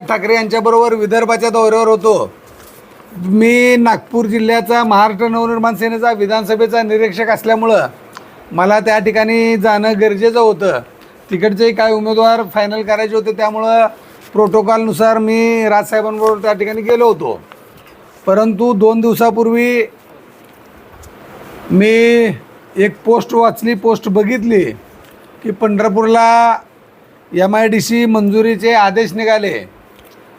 ठाकरे यांच्याबरोबर विदर्भाच्या दौऱ्यावर होतो. मी नागपूर जिल्ह्याचा महाराष्ट्र नवनिर्माण सेनेचा विधानसभेचा निरीक्षक असल्यामुळं मला त्या ठिकाणी जाणं गरजेचं होतं. तिकडचे काय उमेदवार फायनल करायचे होते त्यामुळं प्रोटोकॉलनुसार मी राजसाहेबांबरोबर त्या ठिकाणी गेलो होतो. परंतु दोन दिवसापूर्वी मी एक पोस्ट वाचली पोस्ट बघितली की पंढरपूरला एम आय डी सी मंजुरीचे आदेश निघाले.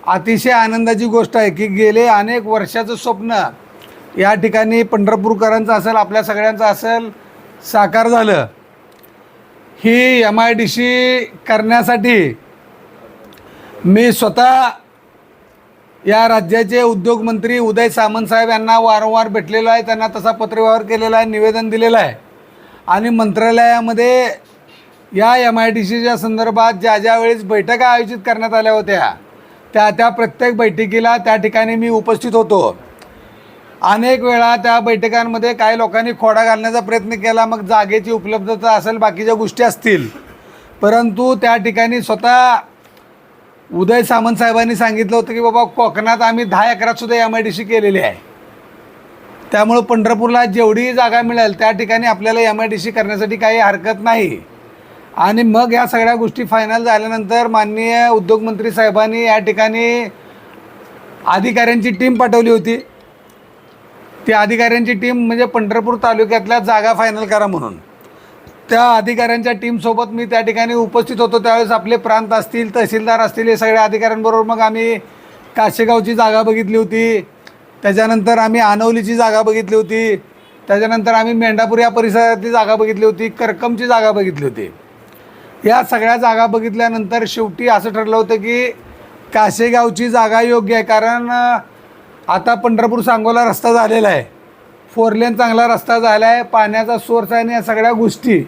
अतिशय आनंदाची गोष्ट आहे की गेले अनेक वर्षाचं स्वप्न या ठिकाणी पंढरपूरकरांचं असेल आपल्या सगळ्यांचं असेल साकार झालं. ही एम आय डी सी करण्यासाठी मी स्वतः या राज्याचे उद्योगमंत्री उदय सामंत साहेब यांना वारंवार भेटलेलो आहे. त्यांना तसा पत्रव्यवहार केलेला आहे निवेदन दिलेलं आहे. आणि मंत्रालयामध्ये या एम आय डी सीच्या संदर्भात ज्या ज्या वेळेस बैठका आयोजित करण्यात आल्या होत्या त्या त्या प्रत्येक बैठकीला त्या ठिकाणी मी उपस्थित होतो. अनेक वेळा त्या बैठकांमध्ये काही लोकांनी खोडा घालण्याचा प्रयत्न केला मग जागेची उपलब्धता असेल बाकीच्या गोष्टी असतील. परंतु त्या ठिकाणी स्वतः उदय सामंत साहेबांनी सांगितलं होतं की बाबा कोकणात आम्ही दहा एकरात सुद्धा एम आय डी सी केलेली आहे. त्यामुळं पंढरपूरला जेवढी जागा मिळेल त्या ठिकाणी आपल्याला एम आय डी सी करण्यासाठी काही हरकत नाही. आणि मग या सगळ्या गोष्टी फायनल झाल्यानंतर माननीय उद्योगमंत्री साहेबांनी या ठिकाणी अधिकाऱ्यांची टीम पाठवली होती. ती अधिकाऱ्यांची टीम म्हणजे पंढरपूर तालुक्यातल्या जागा फायनल करा म्हणून. त्या अधिकाऱ्यांच्या टीमसोबत मी त्या ठिकाणी उपस्थित होतो. त्यावेळेस आपले प्रांत असतील तहसीलदार असतील हे सगळ्या अधिकाऱ्यांबरोबर मग आम्ही काशेगावची जागा बघितली होती. त्याच्यानंतर आम्ही आनवलीची जागा बघितली होती. त्याच्यानंतर आम्ही मेंढापूर या परिसरातली जागा बघितली होती. करकमची जागा बघितली होती. या सगळ्या जागा बघितल्यानंतर शेवटी असं ठरलं होतं की काशेगावची जागा योग्य आहे कारण आता पंढरपूर सांगोला रस्ता झालेला आहे. फोर लेन चांगला रस्ता झाला आहे पाण्याचा सोर्स आहे आणि या सगळ्या गोष्टी.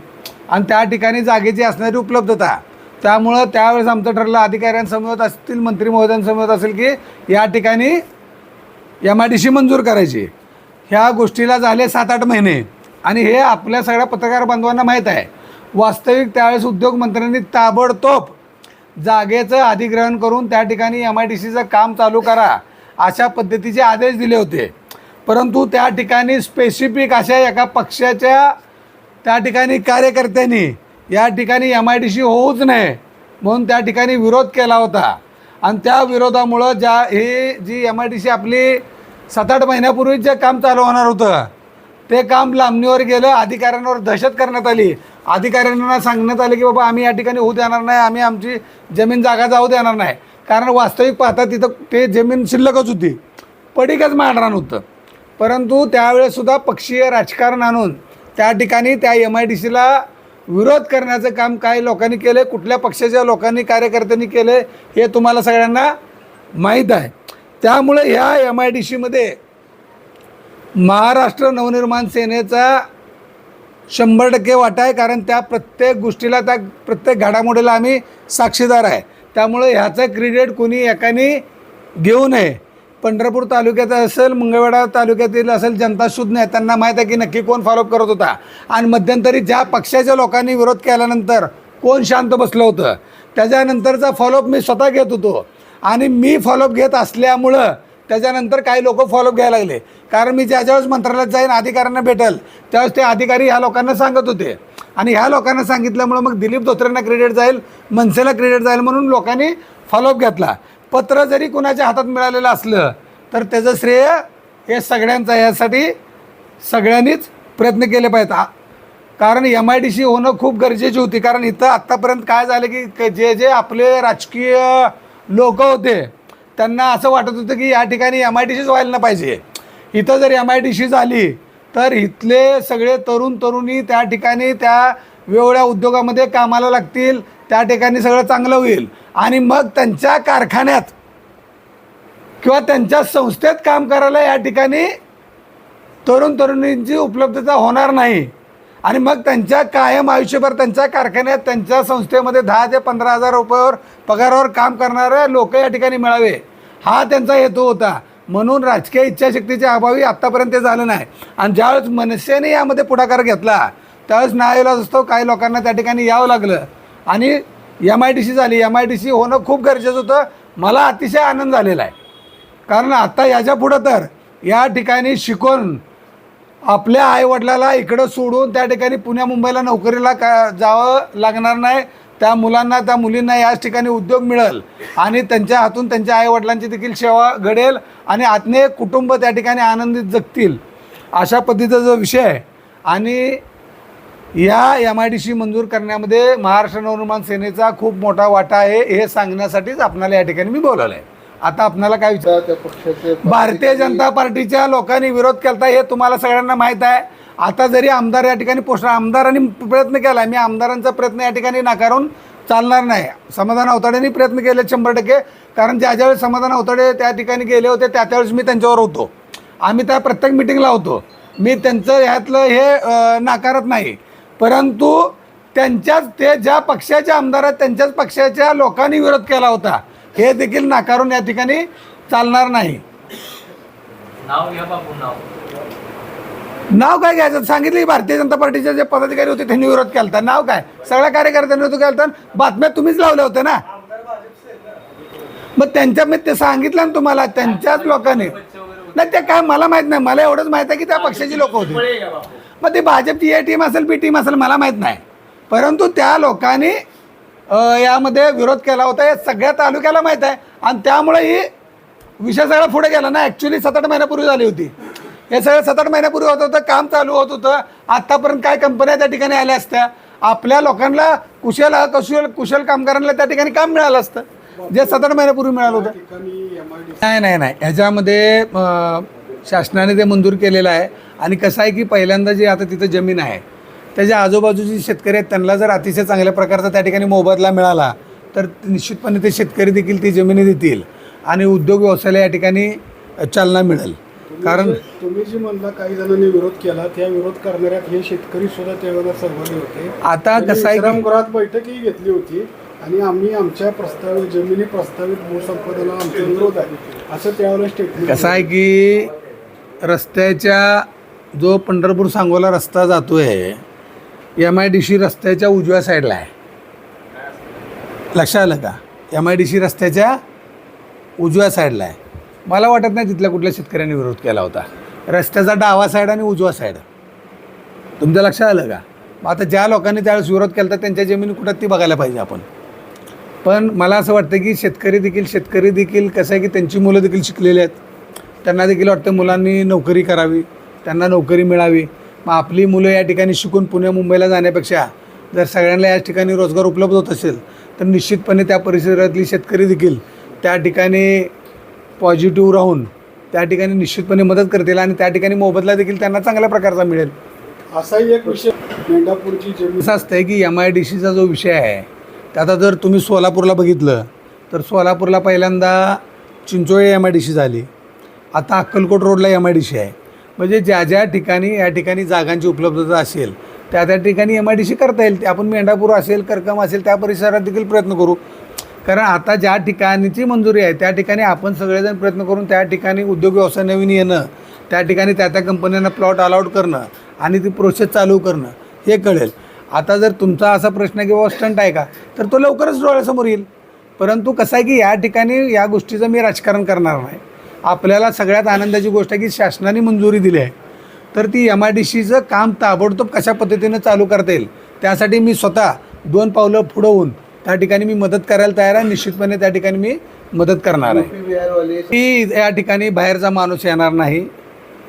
आणि त्या ठिकाणी जागेची असणारी उपलब्धता. त्यामुळं त्यावेळेस आमचं ठरलं अधिकाऱ्यांसमोर असतील मंत्री महोदयांसमोर असेल की या ठिकाणी एम आय डी सी मंजूर करायची. ह्या गोष्टीला झाले सात आठ महिने. आणि हे आपल्या सगळ्या पत्रकार बांधवांना माहीत आहे. वास्तविक त्यावेळेस उद्योगमंत्र्यांनी ताबडतोब जागेचं अधिग्रहण करून त्या ठिकाणी एम आय डी सीचं काम चालू करा अशा पद्धतीचे आदेश दिले होते. परंतु त्या ठिकाणी स्पेसिफिक अशा एका पक्षाच्या त्या ठिकाणी कार्यकर्त्यांनी या ठिकाणी एम आय डी सी होऊच नये म्हणून त्या ठिकाणी विरोध केला होता. आणि त्या विरोधामुळं ज्या हे जी एम आय डी सी आपली सात आठ महिन्यापूर्वीच जे काम चालू होणार होतं ते काम लांबणीवर गेलं अधिकाऱ्यांवर दहशत करण्यात आली. अधिकाऱ्यांना सांगण्यात आले की बाबा आम्ही या ठिकाणी होऊ देणार नाही आम्ही आमची जमीन जागा जाऊ देणार नाही. कारण वास्तविक पाहता तिथं ते जमीन शिल्लकच होती. पडीकच मांडणार होतं परंतु त्यावेळेसुद्धा पक्षीय राजकारण आणून त्या ठिकाणी त्या एम आय डी सीला विरोध करण्याचं काम काही लोकांनी केलं कुठल्या पक्षाच्या लोकांनी कार्यकर्त्यांनी केलं हे तुम्हाला सगळ्यांना माहीत आहे. त्यामुळे ह्या एम आय डी सीमध्ये महाराष्ट्र नवनिर्माण सेनेचा शंभर टक्के वाटा आहे कारण त्या प्रत्येक गोष्टीला त्या प्रत्येक घडामोडीला आम्ही साक्षीदार आहे. त्यामुळे ह्याचं क्रेडिट कोणी एकाने घेऊ नये. पंढरपूर तालुक्याचा असेल मंगळवेढा तालुक्यातील असेल जनता शुद्ध नाही त्यांना माहीत आहे की नक्की कोण फॉलोअप करत होता. आणि मध्यंतरी ज्या पक्षाच्या लोकांनी विरोध केल्यानंतर कोण शांत बसलं होतं? त्याच्यानंतरचा फॉलोअप मी स्वतः घेत होतो. आणि मी फॉलोअप घेत असल्यामुळं त्याच्यानंतर काही लोक फॉलोअप घ्यायला लागले. कारण मी ज्या ज्यावेळेस मंत्रालयात जाईन अधिकाऱ्यांना भेटेल त्यावेळेस ते अधिकारी ह्या लोकांना सांगत होते. आणि ह्या लोकांना सांगितल्यामुळं मग दिलीप धोत्रेंना क्रेडिट जाईल मनसेला क्रेडिट जाईल म्हणून लोकांनी फॉलोअप घेतला. पत्र जरी कुणाच्या हातात मिळालेलं असलं तर त्याचं श्रेय हे सगळ्यांचं यासाठी सगळ्यांनीच प्रयत्न केले पाहिजेत. कारण एम आय डी सी होणं खूप गरजेची होती. कारण इथं आत्तापर्यंत काय झालं की जे जे आपले राजकीय लोक होते त्यांना असं वाटत होतं की या ठिकाणी एम आय टी सीच व्हायला पाहिजे. इथं जर एम आय टी सी झाली तर इथले सगळे तरुण तरुणी त्या ठिकाणी त्या वेगवेगळ्या उद्योगामध्ये कामाला लागतील त्या ठिकाणी सगळं चांगलं होईल. आणि मग त्यांच्या कारखान्यात किंवा त्यांच्या संस्थेत काम करायला या ठिकाणी तरुण तरुणींची उपलब्धता होणार नाही. आणि मग त्यांच्या कायम आयुष्यभर त्यांच्या कारखान्यात त्यांच्या संस्थेमध्ये दहा ते पंधरा हजार रुपयावर पगारावर काम करणारे लोक या ठिकाणी मिळावे. हा त्यांचा हेतू होता. म्हणून राजकीय इच्छाशक्तीच्या अभावी आत्तापर्यंत ते झालं नाही. आणि ज्यावेळेस मनसेने यामध्ये पुढाकार घेतला त्यावेळेस नाईलाज असतो. काही लोकांना त्या ठिकाणी यावं लागलं. आणि एम आय डी सी झाली. एम आय डी सी होणं खूप गरजेचं होतं. मला अतिशय आनंद झालेला आहे. कारण आत्ता याच्या पुढं तर या ठिकाणी शिकून आपल्या आईवडिलाला इकडं सोडून त्या ठिकाणी पुण्या मुंबईला नोकरीला का जावं लागणार नाही. त्या मुलांना त्या मुलींना याच ठिकाणी उद्योग मिळेल आणि त्यांच्या हातून त्यांच्या आईवडिलांची देखील सेवा घडेल आणि आत्मीय कुटुंब त्या ठिकाणी आनंदित जगतील. अशा पद्धतीचा जो विषय आहे. आणि या एम आय डी सी मंजूर करण्यामध्ये महाराष्ट्र नवनिर्माण सेनेचा खूप मोठा वाटा आहे. हे सांगण्यासाठीच आपणाला या ठिकाणी मी बोलवलं आहे. आता आपणाला काय विचार भारतीय जनता पार्टीच्या लोकांनी विरोध केला हे तुम्हाला सगळ्यांना माहीत आहे. आता जरी आमदार या ठिकाणी पोस्ट आमदारांनी प्रयत्न केला मी आमदारांचा प्रयत्न या ठिकाणी नाकारून चालणार नाही. समाधान अवताडेंनी प्रयत्न केले शंभर टक्के. कारण ज्या ज्यावेळेस समाधान अवताडे त्या ठिकाणी गेले होते त्या त्यावेळेस मी त्यांच्यावर होतो. आम्ही त्या प्रत्येक मिटिंगला होतो. मी त्यांचं ह्यातलं हे नाकारत नाही. परंतु त्यांच्याच ते ज्या पक्षाचे आमदार आहेत त्यांच्याच पक्षाच्या लोकांनी विरोध केला होता. हे देखील नाकारून या ठिकाणी चालणार नाही. नाव घ्या बापू नाव. नाव काय घ्यायचं? सांगितलं भारतीय जनता पार्टीचे जे पदाधिकारी होते त्यांनी विरोध केला होता नाव काय? सगळ्या कार्यकर्त्यांनी विरोध केला होता बातम्या तुम्हीच लावल्या होत्या ना? मग त्यांच्या मी ते सांगितलं ना तुम्हाला त्यांच्याच लोकांनी. नाही ते काय मला माहीत नाही. मला एवढंच माहीत आहे की त्या पक्षाची लोक होती. मग ती भाजपची ए टीम असेल बी टीम असेल मला माहीत नाही. परंतु त्या लोकांनी यामध्ये विरोध केला होता. या सगळ्या तालुक्याला माहीत आहे. आणि त्यामुळे ही विषय सगळा पुढे गेला ना. ॲक्च्युली सात आठ महिन्यापूर्वी झाली होती. हे सगळं सात आठ महिन्यापूर्वी होत होतं काम चालू होत होतं. आत्तापर्यंत काय कंपन्या त्या ठिकाणी आल्या असत्या? आपल्या लोकांना कुशल कुशल कुशल कामगारांना त्या ठिकाणी काम मिळालं असतं. जे सात आठ महिन्यापूर्वी मिळालं होतं. नाही नाही नाही. ह्याच्यामध्ये शासनाने ते मंजूर केलेलं आहे. आणि कसं आहे की पहिल्यांदा जी आता तिथं जमीन आहे त्याच्या आजूबाजूचे शेतकरी आहेत त्यांना जर अतिशय चांगल्या प्रकारचा त्या ठिकाणी मोबदला मिळाला तर निश्चितपणे ते शेतकरी देखील ती जमिनी देतील आणि उद्योग व्यवसायाला या ठिकाणी चालना मिळेल. कारण तुम्ही जी म्हणला काही जणांनी विरोध केला त्या विरोध करणाऱ्यात हे शेतकरी सुद्धा त्यावेळेला सहभागी होते. आता कसं आहे की विश्रामगृहात बैठकही घेतली होती आणि आम्ही आमच्या प्रस्तावित जमिनी प्रस्तावित भूसंपादनाला आमचा विरोध आहे. असं त्यावेळेला स्टेटमेंट कसं आहे की रस्त्याच्या जो पंढरपूर सांगोला रस्ता जातो आहे एम आय डी सी रस्त्याच्या उजव्या साईडला आहे. लक्षात आलं का? एम आय डी सी रस्त्याच्या उजव्या साईडला आहे. मला वाटत नाही तिथल्या कुठल्या शेतकऱ्यांनी विरोध केला होता. रस्त्याचा डावा साईड आणि उजवा साईड तुमच्या लक्षात आलं का? मग आता ज्या लोकांनी त्यावेळेस विरोध केला होता त्यांच्या जमिनी कुठं ती बघायला पाहिजे आपण. पण मला असं वाटतं की शेतकरी देखील शेतकरी देखील कसं आहे की त्यांची मुलं देखील शिकलेली आहेत. त्यांना देखील वाटतं मुलांनी नोकरी करावी त्यांना नोकरी मिळावी. मग आपली मुलं या ठिकाणी शिकून पुणे मुंबईला जाण्यापेक्षा जर सगळ्यांना या ठिकाणी रोजगार उपलब्ध होत असेल तर निश्चितपणे त्या परिसरातली शेतकरी देखील त्या ठिकाणी पॉझिटिव्ह राहून त्या ठिकाणी निश्चितपणे मदत करतील आणि त्या ठिकाणी मोबदला देखील त्यांना चांगल्या प्रकारचा मिळेल. असाही एक विषय मेंढापूरची जमीन असं असतं की एम आय डी सीचा जो विषय आहे ते आता जर तुम्ही सोलापूरला बघितलं तर सोलापूरला पहिल्यांदा Chincholi M I D C झाली. आता अक्कलकोट रोडला एम आय डी सी आहे. म्हणजे ज्या ज्या ठिकाणी या ठिकाणी जागांची उपलब्धता असेल त्या त्या ठिकाणी एम आय डी सी करता येईल. ते आपण मेंढापूर असेल करकम असेल त्या परिसरात देखील प्रयत्न करू. कारण आता ज्या ठिकाणीची मंजुरी आहे त्या ठिकाणी आपण सगळेजण प्रयत्न करून त्या ठिकाणी उद्योग व्यवसाय नवीन येणं त्या ठिकाणी त्या त्या कंपन्यांना प्लॉट अलाउड करणं आणि ती प्रोसेस चालू करणं हे कळेल. आता जर तुमचा असा प्रश्न आहे स्टंट आहे का तर तो लवकरच डोळ्यासमोर येईल. परंतु कसं आहे की या ठिकाणी या गोष्टीचं मी राजकारण करणार नाही. आपल्याला सगळ्यात आनंदाची गोष्ट आहे की शासनाने मंजुरी दिली आहे. तर ती एम आय डी सीचं काम ताबडतोब कशा पद्धतीनं चालू करता येईल त्यासाठी मी स्वतः दोन पावलं पुढं होऊन त्या ठिकाणी मी मदत करायला तयार आहे. निश्चितपणे त्या ठिकाणी मी मदत करणार आहे. मी या ठिकाणी बाहेरचा माणूस येणार नाही.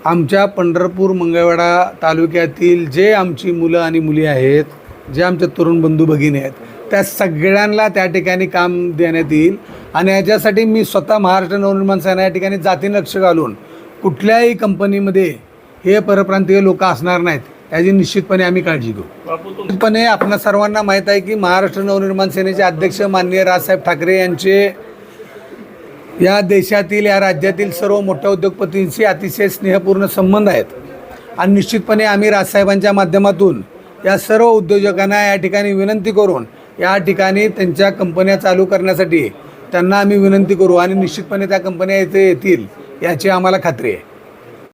आमच्या पंढरपूर मंगळवेढा तालुक्यातील जे आमची मुलं आणि मुली आहेत जे आमचे तरुण बंधू भगिनी आहेत त्या सगळ्यांना त्या ठिकाणी काम देण्यात येईल. आणि याच्यासाठी मी स्वतः महाराष्ट्र नवनिर्माण सेना या ठिकाणी जातीनं लक्ष घालून कुठल्याही कंपनीमध्ये हे परप्रांतीय लोक असणार नाहीत. याची निश्चितपणे आम्ही काळजी घेऊ. निश्चितपणे आपणा सर्वांना माहीत आहे की महाराष्ट्र नवनिर्माण सेनेचे अध्यक्ष माननीय राजसाहेब ठाकरे यांचे या देशातील या राज्यातील सर्व मोठ्या उद्योगपतींशी अतिशय स्नेहपूर्ण संबंध आहेत. आणि निश्चितपणे आम्ही राजसाहेबांच्या माध्यमातून या सर्व उद्योजकांना या ठिकाणी विनंती करून या ठिकाणी त्यांच्या कंपन्या चालू करण्यासाठी त्यांना आम्ही विनंती करू आणि निश्चितपणे त्या कंपन्या इथे येतील याची आम्हाला खात्री आहे.